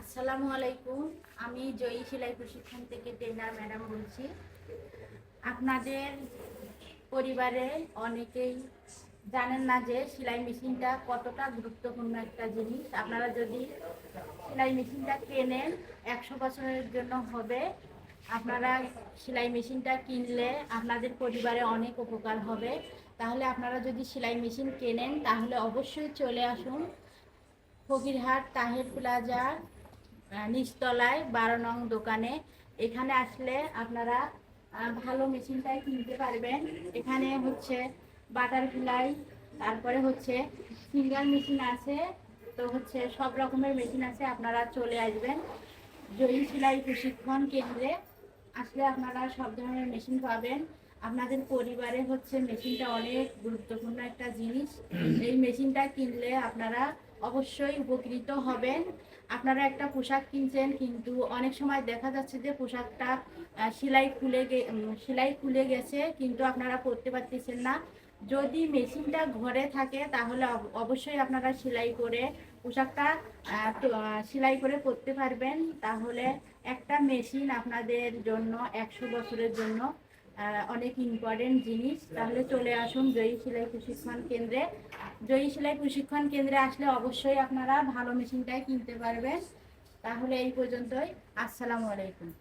আসসালামু আলাইকুম। আমি জয়ী সেলাই প্রশিক্ষণ থেকে ট্রেনার ম্যাডাম বলছি। আপনাদের পরিবারে অনেকেই জানেন না যে সেলাই মেশিনটা কতটা গুরুত্বপূর্ণ একটা জিনিস। আপনারা যদি সেলাই মেশিনটা কেনেন, একশো বছরের জন্য হবে। আপনারা সেলাই মেশিনটা কিনলে আপনাদের পরিবারে অনেক উপকার হবে। তাহলে আপনারা যদি সেলাই মেশিন কেনেন, তাহলে অবশ্যই চলে আসুন ফকিরহাট তাহের প্লাজা নিচতলায় বারো নং দোকানে। এখানে আসলে আপনারা ভালো মেশিনটাই কিনতে পারবেন। এখানে হচ্ছে বাটারফ্লাই তারপরে হচ্ছে সিঙ্গার মেশিন আছে, তো হচ্ছে সব রকমের মেশিন আছে, আপনারা চলে আসবেন। জয়ী সেলাই প্রশিক্ষণ কেন্দ্রে আসলে আপনারা সব ধরনের মেশিন পাবেন। আপনাদের পরিবারে হচ্ছে মেশিনটা অনেক গুরুত্বপূর্ণ একটা জিনিস। এই মেশিনটা কিনলে আপনারা অবশ্যই উপকৃত হবেন। আপনারা একটা পোশাক কিনছেন, কিন্তু অনেক সময় দেখা যাচ্ছে যে পোশাকটা সেলাই খুলে সেলাই খুলে গেছে, কিন্তু আপনারা করতে পারতেছেন না। যদি মেশিনটা ঘরে থাকে, তাহলে অব- অবশ্যই আপনারা সেলাই করে পোশাকটা সেলাই করে করতে পারবেন। তাহলে একটা মেশিন আপনাদের জন্য, একশো বছরের জন্য অনেক ইম্পর্টেন্ট জিনিস। তাহলে চলে আসুন জয়ী সেলাই প্রশিক্ষণ কেন্দ্রে। জয়ী সেলাই প্রশিক্ষণ কেন্দ্রে আসলে অবশ্যই আপনারা ভালো মেশিনটাই কিনতে পারবেন। তাহলে এই পর্যন্তই। আসসালামু আলাইকুম।